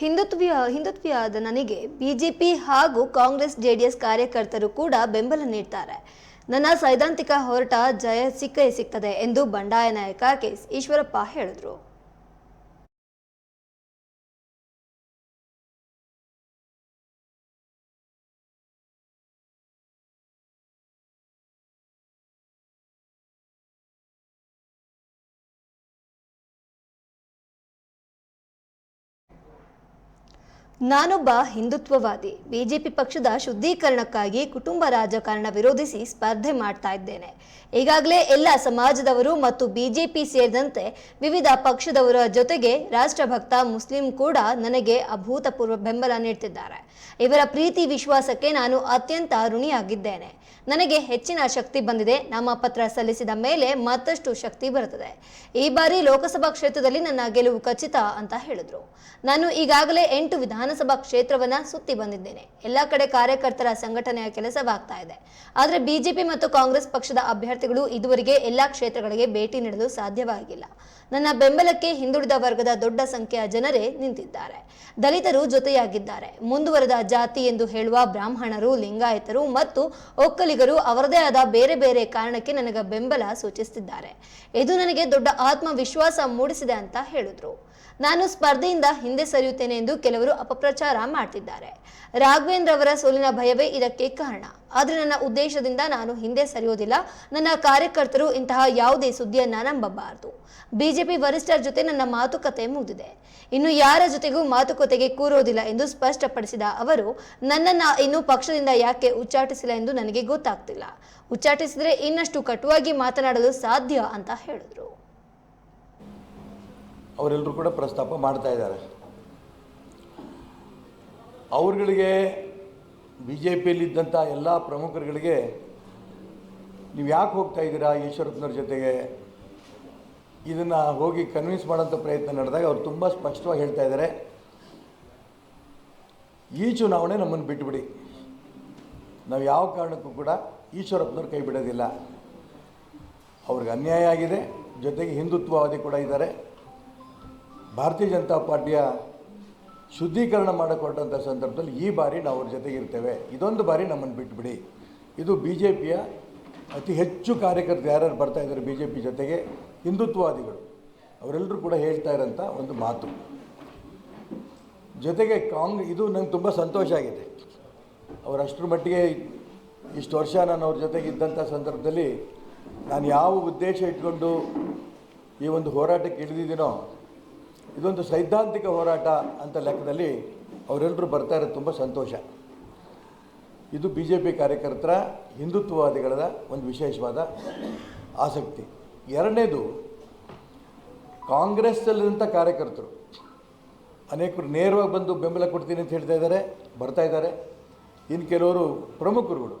ಹಿಂದುತ್ವೀಯ ಹಿಂದುತ್ವೀಯವಾದ ನನಗೆ ಬಿಜೆಪಿ ಹಾಗೂ ಕಾಂಗ್ರೆಸ್ ಜೆಡಿಎಸ್ ಕಾರ್ಯಕರ್ತರು ಕೂಡ ಬೆಂಬಲ ನೀಡ್ತಾರೆ. ನನ್ನ ಸೈದ್ಧಾಂತಿಕ ಹೋರಾಟ ಜಯ ಸಿಕ್ಕೇ ಸಿಗ್ತದೆ ಎಂದು ಬಂಡಾಯ ನಾಯಕ ಕೆ ಎಸ್ ಈಶ್ವರಪ್ಪ ಹೇಳಿದರು. ನಾನೊಬ್ಬ ಹಿಂದುತ್ವವಾದಿ. ಬಿಜೆಪಿ ಪಕ್ಷದ ಶುದ್ಧೀಕರಣಕ್ಕಾಗಿ ಕುಟುಂಬ ರಾಜಕಾರಣ ವಿರೋಧಿಸಿ ಸ್ಪರ್ಧೆ ಮಾಡ್ತಾ ಇದ್ದೇನೆ. ಈಗಾಗಲೇ ಎಲ್ಲ ಸಮಾಜದವರು ಮತ್ತು ಬಿಜೆಪಿ ಸೇರಿದಂತೆ ವಿವಿಧ ಪಕ್ಷದವರ ಜೊತೆಗೆ ರಾಷ್ಟ್ರಭಕ್ತ ಮುಸ್ಲಿಂ ಕೂಡ ನನಗೆ ಅಭೂತಪೂರ್ವ ಬೆಂಬಲ ನೀಡ್ತಿದ್ದಾರೆ. ಇವರ ಪ್ರೀತಿ ವಿಶ್ವಾಸಕ್ಕೆ ನಾನು ಅತ್ಯಂತ ಋಣಿಯಾಗಿದ್ದೇನೆ. ನನಗೆ ಹೆಚ್ಚಿನ ಶಕ್ತಿ ಬಂದಿದೆ. ನಾಮಪತ್ರ ಸಲ್ಲಿಸಿದ ಮೇಲೆ ಮತ್ತಷ್ಟು ಶಕ್ತಿ ಬರುತ್ತದೆ. ಈ ಬಾರಿ ಲೋಕಸಭಾ ಕ್ಷೇತ್ರದಲ್ಲಿ ನನ್ನ ಗೆಲುವು ಖಚಿತ ಅಂತ ಹೇಳಿದ್ರು. ನಾನು ಈಗಾಗಲೇ ಎಂಟು ವಿಧಾನಸಭಾ ಕ್ಷೇತ್ರವನ್ನ ಸುತ್ತಿ ಬಂದಿದ್ದೇನೆ. ಎಲ್ಲ ಕಡೆ ಕಾರ್ಯಕರ್ತರ ಸಂಘಟನೆಯ ಕೆಲಸವಾಗ್ತಾ ಇದೆ. ಆದರೆ ಬಿಜೆಪಿ ಮತ್ತು ಕಾಂಗ್ರೆಸ್ ಪಕ್ಷದ ಅಭ್ಯರ್ಥಿಗಳು ಇದುವರೆಗೆ ಎಲ್ಲಾ ಕ್ಷೇತ್ರಗಳಿಗೆ ಭೇಟಿ ನೀಡಲು ಸಾಧ್ಯವಾಗಿಲ್ಲ. ನನ್ನ ಬೆಂಬಲಕ್ಕೆ ಹಿಂದುಳಿದ ವರ್ಗದ ದೊಡ್ಡ ಸಂಖ್ಯೆಯ ಜನರೇ ನಿಂತಿದ್ದಾರೆ. ದಲಿತರು ಜೊತೆಯಾಗಿದ್ದಾರೆ. ಮುಂದುವರೆದ ಜಾತಿ ಎಂದು ಹೇಳುವ ಬ್ರಾಹ್ಮಣರು, ಲಿಂಗಾಯತರು ಮತ್ತು ಒಕ್ಕಲಿಗರು ಅವರದೇ ಆದ ಬೇರೆ ಬೇರೆ ಕಾರಣಕ್ಕೆ ನನಗೆ ಬೆಂಬಲ ಸೂಚಿಸುತ್ತಿದ್ದಾರೆ ಇದು ನನಗೆ ದೊಡ್ಡ ಆತ್ಮವಿಶ್ವಾಸ ಮೂಡಿಸಿದೆ ಅಂತ ಹೇಳಿದ್ರು. ನಾನು ಸ್ಪರ್ಧೆಯಿಂದ ಹಿಂದೆ ಸರಿಯುತ್ತೇನೆ ಎಂದು ಕೆಲವರು ಅಪಪ್ರಚಾರ ಮಾಡ್ತಿದ್ದಾರೆ. ರಾಘವೇಂದ್ರ ಅವರ ಸೋಲಿನ ಭಯವೇ ಇದಕ್ಕೆ ಕಾರಣ. ಆದರೆ ನನ್ನ ಉದ್ದೇಶದಿಂದ ನಾನು ಹಿಂದೆ ಸರಿಯೋದಿಲ್ಲ ನನ್ನ ಕಾರ್ಯಕರ್ತರು ಇಂತಹ ಯಾವುದೇ ಸುದ್ದಿಯನ್ನ ನಂಬಬಾರದು. ಬಿಜೆಪಿ ವರಿಷ್ಠರ ಜೊತೆ ನನ್ನ ಮಾತುಕತೆ ಮುಗಿದಿದೆ. ಇನ್ನು ಯಾರ ಜೊತೆಗೂ ಮಾತುಕತೆಗೆ ಕೂರೋದಿಲ್ಲ ಎಂದು ಸ್ಪಷ್ಟಪಡಿಸಿದ ಅವರು, ನನ್ನನ್ನ ಇನ್ನು ಪಕ್ಷದಿಂದ ಯಾಕೆ ಉಚ್ಚಾಟಿಸಿಲ್ಲ ಎಂದು ನನಗೆ ಗೊತ್ತಾಗ್ತಿಲ್ಲ. ಉಚ್ಚಾಟಿಸಿದ್ರೆ ಇನ್ನಷ್ಟು ಕಟುವಾಗಿ ಮಾತನಾಡಲು ಸಾಧ್ಯ ಅಂತ ಹೇಳಿದ್ರು. ಅವರೆಲ್ಲರೂ ಕೂಡ ಪ್ರಸ್ತಾಪ ಮಾಡ್ತಾ ಇದ್ದಾರೆ. ಅವ್ರಗಳಿಗೆ ಬಿ ಜೆ ಪಿಯಲ್ಲಿದ್ದಂಥ ಎಲ್ಲ ಪ್ರಮುಖರುಗಳಿಗೆ ನೀವು ಯಾಕೆ ಹೋಗ್ತಾ ಇದ್ದೀರಾ ಈಶ್ವರಪ್ಪನವ್ರ ಜೊತೆಗೆ? ಇದನ್ನು ಹೋಗಿ ಕನ್ವಿನ್ಸ್ ಮಾಡೋಂಥ ಪ್ರಯತ್ನ ನಡೆದಾಗ ಅವ್ರು ತುಂಬ ಸ್ಪಷ್ಟವಾಗಿ ಹೇಳ್ತಾ ಇದ್ದಾರೆ. ಈ ಚುನಾವಣೆ ನಮ್ಮನ್ನು ಬಿಟ್ಟುಬಿಡಿ ನಾವು ಯಾವ ಕಾರಣಕ್ಕೂ ಕೂಡ ಈಶ್ವರಪ್ಪನವ್ರು ಕೈ ಬಿಡೋದಿಲ್ಲ. ಅವ್ರಿಗೆ ಅನ್ಯಾಯ ಆಗಿದೆ. ಜೊತೆಗೆ ಹಿಂದುತ್ವವಾದಿ ಕೂಡ ಇದ್ದಾರೆ. ಭಾರತೀಯ ಜನತಾ ಪಾರ್ಟಿಯ ಶುದ್ಧೀಕರಣ ಮಾಡಿಕೊಟ್ಟಂಥ ಸಂದರ್ಭದಲ್ಲಿ ಈ ಬಾರಿ ನಾವು ಅವ್ರ ಜೊತೆಗೆ ಇರ್ತೇವೆ. ಇದೊಂದು ಬಾರಿ ನಮ್ಮನ್ನು ಬಿಟ್ಟುಬಿಡಿ ಇದು ಬಿ ಜೆ ಪಿಯ ಅತಿ ಹೆಚ್ಚು ಕಾರ್ಯಕರ್ತರು ಯಾರ್ಯಾರು ಬರ್ತಾ ಇದ್ದಾರೆ ಬಿ ಜೆ ಪಿ ಜೊತೆಗೆ? ಹಿಂದುತ್ವವಾದಿಗಳು. ಅವರೆಲ್ಲರೂ ಕೂಡ ಹೇಳ್ತಾ ಇರೋಂಥ ಒಂದು ಮಾತು. ಜೊತೆಗೆ ಕಾಂಗ್, ಇದು ನಂಗೆ ತುಂಬ ಸಂತೋಷ ಆಗಿದೆ. ಅವ್ರು ಅಷ್ಟರ ಮಟ್ಟಿಗೆ ಇಷ್ಟು ವರ್ಷ ನಾನು ಅವ್ರ ಜೊತೆಗೆ ಇದ್ದಂಥ ಸಂದರ್ಭದಲ್ಲಿ ನಾನು ಯಾವ ಉದ್ದೇಶ ಇಟ್ಕೊಂಡು ಈ ಒಂದು ಹೋರಾಟಕ್ಕೆ ಇಳಿದಿದ್ದೀನೋ ಇದೊಂದು ಸೈದ್ಧಾಂತಿಕ ಹೋರಾಟ ಅಂತ ಲೆಕ್ಕದಲ್ಲಿ ಅವರೆಲ್ಲರೂ ಬರ್ತಾ ಇರೋದು ತುಂಬ ಸಂತೋಷ. ಇದು ಬಿ ಜೆ ಪಿ ಕಾರ್ಯಕರ್ತರ ಹಿಂದುತ್ವವಾದಿಗಳ ಒಂದು ವಿಶೇಷವಾದ ಆಸಕ್ತಿ. ಎರಡನೇದು ಕಾಂಗ್ರೆಸ್ಸಲ್ಲಿರುವಂಥ ಕಾರ್ಯಕರ್ತರು. ಅನೇಕರು ನೇರವಾಗಿ ಬಂದು ಬೆಂಬಲ ಕೊಡ್ತೀನಿ ಅಂತ ಹೇಳ್ತಾ ಇದ್ದಾರೆ, ಬರ್ತಾ ಇದ್ದಾರೆ. ಇನ್ನು ಕೆಲವರು ಪ್ರಮುಖರುಗಳು.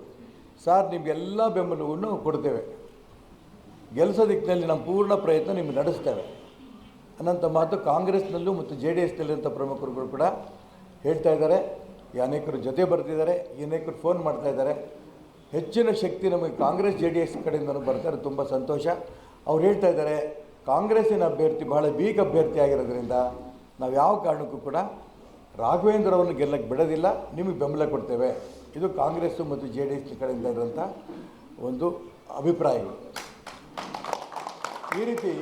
ಸರ್ ನಿಮಗೆಲ್ಲ ಬೆಂಬಲವನ್ನು ಕೊಡ್ತೇವೆ. ಗೆಲ್ಲಿಸೋ ದಿಕ್ಕಿನಲ್ಲಿ ನಮ್ಮ ಪೂರ್ಣ ಪ್ರಯತ್ನ ನಿಮ್ಗೆ ನಡೆಸ್ತೇವೆ. ಅನ್ನೋಂಥ ಮಾತು ಕಾಂಗ್ರೆಸ್ನಲ್ಲೂ ಮತ್ತು ಜೆ ಡಿ ಎಸ್ನಲ್ಲಿರುವಂಥ ಪ್ರಮುಖರುಗಳು ಕೂಡ ಹೇಳ್ತಾ ಇದ್ದಾರೆ. ಈ ಅನೇಕರು ಜೊತೆ ಬರ್ತಿದ್ದಾರೆ, ಈ ಅನೇಕರು ಫೋನ್ ಮಾಡ್ತಾ ಇದ್ದಾರೆ. ಹೆಚ್ಚಿನ ಶಕ್ತಿ ನಮಗೆ ಕಾಂಗ್ರೆಸ್ ಜೆ ಡಿ ಎಸ್ ಕಡೆಯಿಂದನೂ ಬರ್ತಾರೆ ತುಂಬ ಸಂತೋಷ. ಅವ್ರು ಹೇಳ್ತಾ ಇದ್ದಾರೆ, ಕಾಂಗ್ರೆಸ್ಸಿನ ಅಭ್ಯರ್ಥಿ ಬಹಳ ಬೀಗ ಅಭ್ಯರ್ಥಿ ಆಗಿರೋದ್ರಿಂದ ನಾವು ಯಾವ ಕಾರಣಕ್ಕೂ ಕೂಡ ರಾಘವೇಂದ್ರ ಅವರನ್ನು ಗೆಲ್ಲಕ್ಕೆ ಬಿಡೋದಿಲ್ಲ, ನಿಮಗೆ ಬೆಂಬಲ ಕೊಡ್ತೇವೆ. ಇದು ಕಾಂಗ್ರೆಸ್ಸು ಮತ್ತು ಜೆ ಡಿ ಎಸ್ ಕಡೆಯಿಂದ ಇರುವಂಥ ಒಂದು ಅಭಿಪ್ರಾಯಗಳು. ಈ ರೀತಿ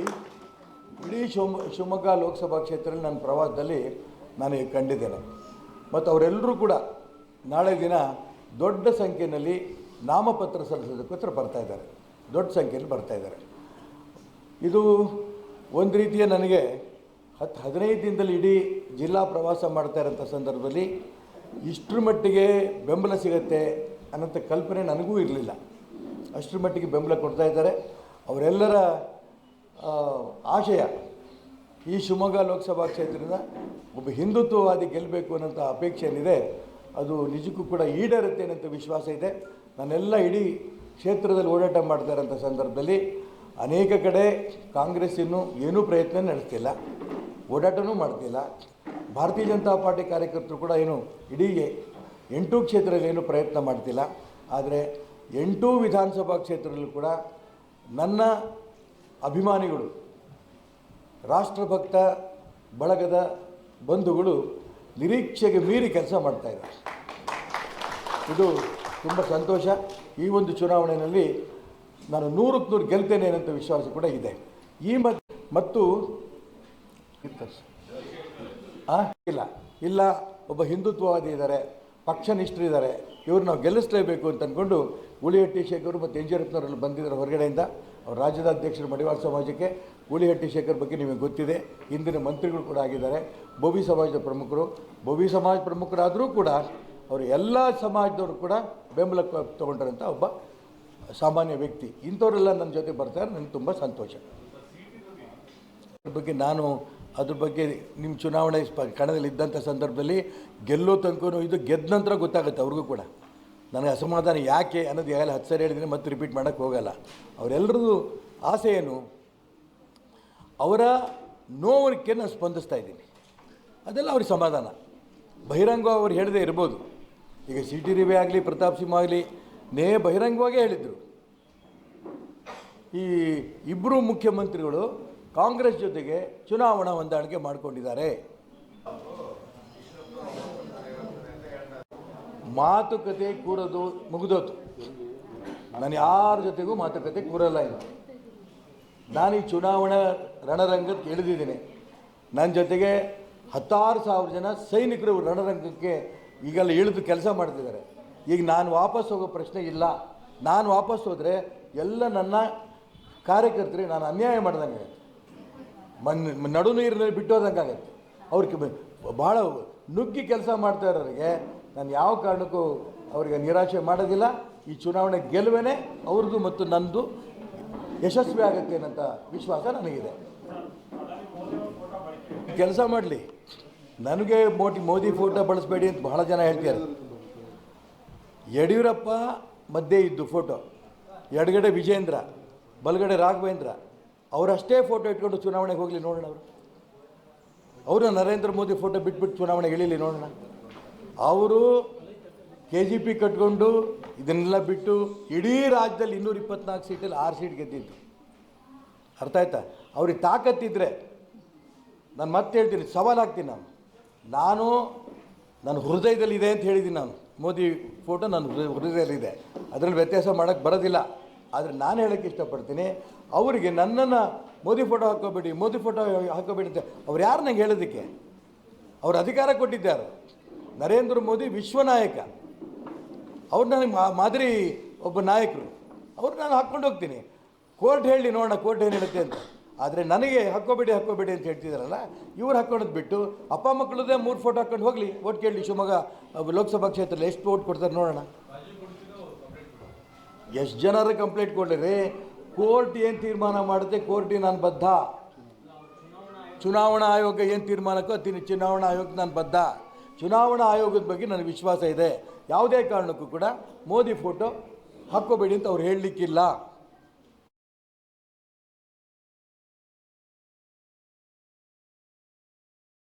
ಇಡೀ ಶಿವಮ, ಶಿವಮೊಗ್ಗ ಲೋಕಸಭಾ ಕ್ಷೇತ್ರದಲ್ಲಿ ನನ್ನ ಪ್ರವಾಸದಲ್ಲಿ ನಾನು ಕಂಡಿದ್ದೇನೆ. ಮತ್ತು ಅವರೆಲ್ಲರೂ ಕೂಡ ನಾಳೆ ದಿನ ದೊಡ್ಡ ಸಂಖ್ಯೆಯಲ್ಲಿ ನಾಮಪತ್ರ ಸಲ್ಲಿಸೋದಕ್ಕೋಸ್ಕರ ಬರ್ತಾ ಇದ್ದಾರೆ. ದೊಡ್ಡ ಸಂಖ್ಯೆಯಲ್ಲಿ ಬರ್ತಾ ಇದ್ದಾರೆ. ಇದು ಒಂದು ರೀತಿಯ ನನಗೆ ಹತ್ತು ಹದಿನೈದು ದಿನದಲ್ಲಿ ಇಡೀ ಜಿಲ್ಲಾ ಪ್ರವಾಸ ಮಾಡ್ತಾ ಇರೋಂಥ ಸಂದರ್ಭದಲ್ಲಿ ಇಷ್ಟರ ಮಟ್ಟಿಗೆ ಬೆಂಬಲ ಸಿಗತ್ತೆ ಅನ್ನೋಂಥ ಕಲ್ಪನೆ ನನಗೂ ಇರಲಿಲ್ಲ. ಅಷ್ಟರ ಮಟ್ಟಿಗೆ ಬೆಂಬಲ ಕೊಡ್ತಾ ಇದ್ದಾರೆ. ಅವರೆಲ್ಲರ ಆಶಯ ಈ ಶಿವಮೊಗ್ಗ ಲೋಕಸಭಾ ಕ್ಷೇತ್ರದ ಒಬ್ಬ ಹಿಂದುತ್ವವಾದಿ ಗೆಲ್ಲಬೇಕು ಅನ್ನೋಂಥ ಅಪೇಕ್ಷೆ ಏನಿದೆ ಅದು ನಿಜಕ್ಕೂ ಕೂಡ ಈಡೇರುತ್ತೆ ಅನ್ನೋಂಥ ವಿಶ್ವಾಸ ಇದೆ. ನಾನೆಲ್ಲ ಇಡೀ ಕ್ಷೇತ್ರದಲ್ಲಿ ಓಡಾಟ ಮಾಡ್ತಾ ಇರೋಂಥ ಸಂದರ್ಭದಲ್ಲಿ ಅನೇಕ ಕಡೆ ಕಾಂಗ್ರೆಸ್ ಇನ್ನೂ ಏನೂ ಪ್ರಯತ್ನ ನಡೆಸ್ತಿಲ್ಲ, ಓಡಾಟನೂ ಮಾಡ್ತಿಲ್ಲ. ಭಾರತೀಯ ಜನತಾ ಪಾರ್ಟಿ ಕಾರ್ಯಕರ್ತರು ಕೂಡ ಏನು ಇಡೀ ಎಂಟು ಕ್ಷೇತ್ರದಲ್ಲಿ ಏನು ಪ್ರಯತ್ನ ಮಾಡ್ತಿಲ್ಲ. ಆದರೆ ಎಂಟು ವಿಧಾನಸಭಾ ಕ್ಷೇತ್ರದಲ್ಲೂ ಕೂಡ ನನ್ನ ಅಭಿಮಾನಿಗಳು, ರಾಷ್ಟ್ರಭಕ್ತ ಬಳಗದ ಬಂಧುಗಳು ನಿರೀಕ್ಷೆಗೆ ಮೀರಿ ಕೆಲಸ ಮಾಡ್ತಾ ಇದ್ದಾರೆ. ಇದು ತುಂಬ ಸಂತೋಷ. ಈ ಒಂದು ಚುನಾವಣೆಯಲ್ಲಿ ನಾನು ನೂರಕ್ಕೆ ನೂರು ಗೆಲ್ತೇನೆ ಅನ್ನೋಂಥ ವಿಶ್ವಾಸ ಕೂಡ ಇದೆ. ಈ ಮತ್ ಮತ್ತು? ಇಲ್ಲ. ಇಲ್ಲ, ಒಬ್ಬ ಹಿಂದುತ್ವವಾದಿ ಇದ್ದಾರೆ ಪಕ್ಷನಿಷ್ಠರಿದ್ದಾರೆ ಇವ್ರು ನಾವು ಗೆಲ್ಲಿಸಲೇಬೇಕು ಅಂತ ಅಂದ್ಕೊಂಡು ಗುಳಿಹಟ್ಟಿ ಶೇಖರ್ ಮತ್ತು ರತ್ನವರೆಲ್ಲ ಬಂದಿದ್ದಾರೆ ಹೊರಗಡೆಯಿಂದ. ರಾಜ್ಯದ ಅಧ್ಯಕ್ಷರು ಮಡಿವಾಳ ಸಮಾಜಕ್ಕೆ ಗೂಳಿಹಟ್ಟಿ ಶೇಖರ್ ಬಗ್ಗೆ ನಿಮಗೆ ಗೊತ್ತಿದೆ. ಹಿಂದಿನ ಮಂತ್ರಿಗಳು ಕೂಡ ಆಗಿದ್ದಾರೆ. ಬೋವಿ ಸಮಾಜದ ಪ್ರಮುಖರು ಬೋವಿ ಸಮಾಜ ಪ್ರಮುಖರಾದರೂ ಕೂಡ ಅವರು ಎಲ್ಲ ಸಮಾಜದವರು ಕೂಡ ಬೆಂಬಲ ತಗೊಂಡಿರೋಂಥ ಒಬ್ಬ ಸಾಮಾನ್ಯ ವ್ಯಕ್ತಿ. ಇಂಥವರೆಲ್ಲ ನನ್ನ ಜೊತೆ ಬರ್ತಾರೆ. ನನಗೆ ತುಂಬ ಸಂತೋಷ. ಅದ್ರ ಬಗ್ಗೆ ನಾನು ಅದ್ರ ಬಗ್ಗೆ ನಿಮ್ಮ ಚುನಾವಣೆ ಕಣದಲ್ಲಿ ಇದ್ದಂಥ ಸಂದರ್ಭದಲ್ಲಿ ಗೆಲ್ಲೋ ತನಕ ಇದು ಗೆದ್ದ ನಂತರ ಗೊತ್ತಾಗುತ್ತೆ ಅವ್ರಿಗೂ ಕೂಡ. ನನಗೆ ಅಸಮಾಧಾನ ಯಾಕೆ ಅನ್ನೋದು ಈಗಾಗಲೇ ಹತ್ತು ಸರಿ ಹೇಳಿದ್ರೆ ಮತ್ತೆ ರಿಪೀಟ್ ಮಾಡೋಕ್ಕೆ ಹೋಗಲ್ಲ. ಅವರೆಲ್ಲರದು ಆಸೆ ಏನು? ಅವರ ನೋವಕ್ಕೆ ನಾನು ಸ್ಪಂದಿಸ್ತಾ ಇದ್ದೀನಿ. ಅದೆಲ್ಲ ಅವ್ರಿಗೆ ಸಮಾಧಾನ. ಬಹಿರಂಗ ಅವ್ರು ಹೇಳದೇ ಇರ್ಬೋದು. ಈಗ ಸಿ ಟಿ ರವಿ ಆಗಲಿ, ಪ್ರತಾಪ್ ಸಿಂಹ ಆಗಲಿ, ನೇ ಬಹಿರಂಗವಾಗೇ ಹೇಳಿದರು. ಈ ಇಬ್ಬರು ಮುಖ್ಯಮಂತ್ರಿಗಳು ಕಾಂಗ್ರೆಸ್ ಜೊತೆಗೆ ಚುನಾವಣಾ ಹೊಂದಾಣಿಕೆ ಮಾಡಿಕೊಂಡಿದ್ದಾರೆ. ಮಾತುಕತೆ ಕೂರೋದು ಮುಗಿದೋತು ನಾನು ಯಾರ ಜೊತೆಗೂ ಮಾತುಕತೆ ಕೂರಲ್ಲ ಇನ್ನು. ನಾನು ಈ ಚುನಾವಣಾ ರಣರಂಗಕ್ಕೆ ಇಳಿದಿದ್ದೀನಿ. ನನ್ನ ಜೊತೆಗೆ ಹತ್ತಾರು ಸಾವಿರ ಜನ ಸೈನಿಕರು ರಣರಂಗಕ್ಕೆ ಈಗೆಲ್ಲ ಇಳಿದು ಕೆಲಸ ಮಾಡ್ತಿದ್ದಾರೆ. ಈಗ ನಾನು ವಾಪಸ್ ಹೋಗೋ ಪ್ರಶ್ನೆ ಇಲ್ಲ. ನಾನು ವಾಪಸ್ ಹೋದರೆ ಎಲ್ಲ ನನ್ನ ಕಾರ್ಯಕರ್ತರಿಗೆ ನಾನು ಅನ್ಯಾಯ ಮಾಡ್ದಂಗೆ ಆಗುತ್ತೆ ಮನ್ ನಡು ನೀರಿನಲ್ಲಿ ಬಿಟ್ಟೋದಂಗಾಗತ್ತೆ ಅವ್ರಿಗೆ ಬ- ಭಾಳ ನುಗ್ಗಿ ಕೆಲಸ ಮಾಡ್ತಾ ಇರೋರಿಗೆ ನಾನು ಯಾವ ಕಾರಣಕ್ಕೂ ಅವರಿಗೆ ನಿರಾಶೆ ಮಾಡೋದಿಲ್ಲ. ಈ ಚುನಾವಣೆ ಗೆಲುವೇನೆ ಅವ್ರದ್ದು ಮತ್ತು ನಂದು. ಯಶಸ್ವಿ ಆಗುತ್ತೆ ಅನ್ನೋಂಥ ವಿಶ್ವಾಸ ನನಗಿದೆ. ಕೆಲಸ ಮಾಡಲಿ. ನನಗೆ ಮೋಟಿ, ಮೋದಿ ಫೋಟೋ ಬಳಸಬೇಡಿ ಅಂತ ಬಹಳ ಜನ ಹೇಳ್ತಾರೆ ಯಡಿಯೂರಪ್ಪ ಮಧ್ಯೆ ಇದ್ದು ಫೋಟೋ. ಎಡಗಡೆ ವಿಜೇಂದ್ರ, ಬಲಗಡೆ ರಾಘವೇಂದ್ರ. ಅವರಷ್ಟೇ ಫೋಟೋ ಇಟ್ಕೊಂಡು ಚುನಾವಣೆಗೆ ಹೋಗಲಿ ನೋಡೋಣ ಅವರು. ಅವರು ನರೇಂದ್ರ ಮೋದಿ ಫೋಟೋ ಬಿಟ್ಬಿಟ್ಟು ಚುನಾವಣೆಗೆ ಇಳಿಲಿ ನೋಡೋಣ. ಅವರು ಕೆ ಜಿ ಪಿ ಕಟ್ಕೊಂಡು ಇದನ್ನೆಲ್ಲ ಬಿಟ್ಟು ಇಡೀ ರಾಜ್ಯದಲ್ಲಿ ಇನ್ನೂರ ಇಪ್ಪತ್ನಾಲ್ಕು ಸೀಟಲ್ಲಿ ಆರು ಸೀಟ್ ಗೆದ್ದಿದ್ದು. ಅರ್ಥ ಆಯ್ತಾ? ಅವ್ರಿಗೆ ತಾಕತ್ತಿದ್ರೆ ನಾನು ಮತ್ತೆ ಹೇಳ್ತೀನಿ ಸವಾಲಾಗ್ತೀನಿ ನಾನು. ನಾನು ನನ್ನ ಹೃದಯದಲ್ಲಿ ಇದೆ ಅಂತ ಹೇಳಿದ್ದೀನಿ ನಾನು. ಮೋದಿ ಫೋಟೋ ನನ್ನ ಹೃದಯ ಹೃದಯದಲ್ಲಿದೆ ಅದರಲ್ಲಿ ವ್ಯತ್ಯಾಸ ಮಾಡೋಕ್ಕೆ ಬರೋದಿಲ್ಲ. ಆದರೆ ನಾನು ಹೇಳೋಕ್ಕೆ ಇಷ್ಟಪಡ್ತೀನಿ, ಅವರಿಗೆ ನನ್ನನ್ನು ಮೋದಿ ಫೋಟೋ ಹಾಕೋಬೇಡಿ ಮೋದಿ ಫೋಟೋ ಹಾಕೋಬೇಡಿ ಅಂತ. ಅವ್ರು ಯಾರು ನಂಗೆ ಹೇಳೋದಕ್ಕೆ? ಅವ್ರು ಅಧಿಕಾರ ಕೊಟ್ಟಿದ್ದಾರೆ. ನರೇಂದ್ರ ಮೋದಿ ವಿಶ್ವನಾಯಕ ಅವ್ರು ನನಗೆ ಮಾ, ಮಾದರಿ ಒಬ್ಬ ನಾಯಕರು. ಅವ್ರು ನಾನು ಹಾಕ್ಕೊಂಡು ಹೋಗ್ತೀನಿ. ಕೋರ್ಟ್ ಹೇಳಿ ನೋಡೋಣ, ಕೋರ್ಟ್ ಏನು ಹೇಳುತ್ತೆ ಅಂತ. ಆದರೆ ನನಗೆ ಹಾಕ್ಕೋಬೇಡಿ ಹಾಕ್ಕೋಬೇಡಿ ಅಂತ ಹೇಳ್ತಿದ್ದಾರಲ್ಲ ಇವ್ರು ಹಾಕ್ಕೊಳೋದು ಬಿಟ್ಟು ಅಪ್ಪ ಮಕ್ಕಳದೇ ಮೂರು ಫೋಟೋ ಹಾಕ್ಕೊಂಡು ಹೋಗಲಿ. ಓಟ್ ಕೇಳಿ ಶಿವಮೊಗ್ಗ ಲೋಕಸಭಾ ಕ್ಷೇತ್ರದಲ್ಲಿ ಎಷ್ಟು ಓಟ್ ಕೊಡ್ತಾರೆ ನೋಡೋಣ. ಎಷ್ಟು ಜನರ ಕಂಪ್ಲೇಂಟ್ ಕೊಡಲಿ ಕೋರ್ಟ್ ಏನು ತೀರ್ಮಾನ ಮಾಡುತ್ತೆ? ಕೋರ್ಟಿಗೆ ನಾನು ಬದ್ಧ? ಚುನಾವಣಾ ಆಯೋಗ ಏನು ತೀರ್ಮಾನಕ್ಕೋ ತಿನ್ ಚುನಾವಣಾ ಆಯೋಗಕ್ಕೆ ನಾನು ಬದ್ಧ? ಚುನಾವಣಾ ಆಯೋಗದ ಬಗ್ಗೆ ನನಗೆ ವಿಶ್ವಾಸ ಇದೆ. ಯಾವುದೇ ಕಾರಣಕ್ಕೂ ಕೂಡ ಮೋದಿ ಫೋಟೋ ಹಾಕ್ಕೋಬೇಡಿ ಅಂತ ಅವ್ರು ಹೇಳಲಿಕ್ಕಿಲ್ಲ.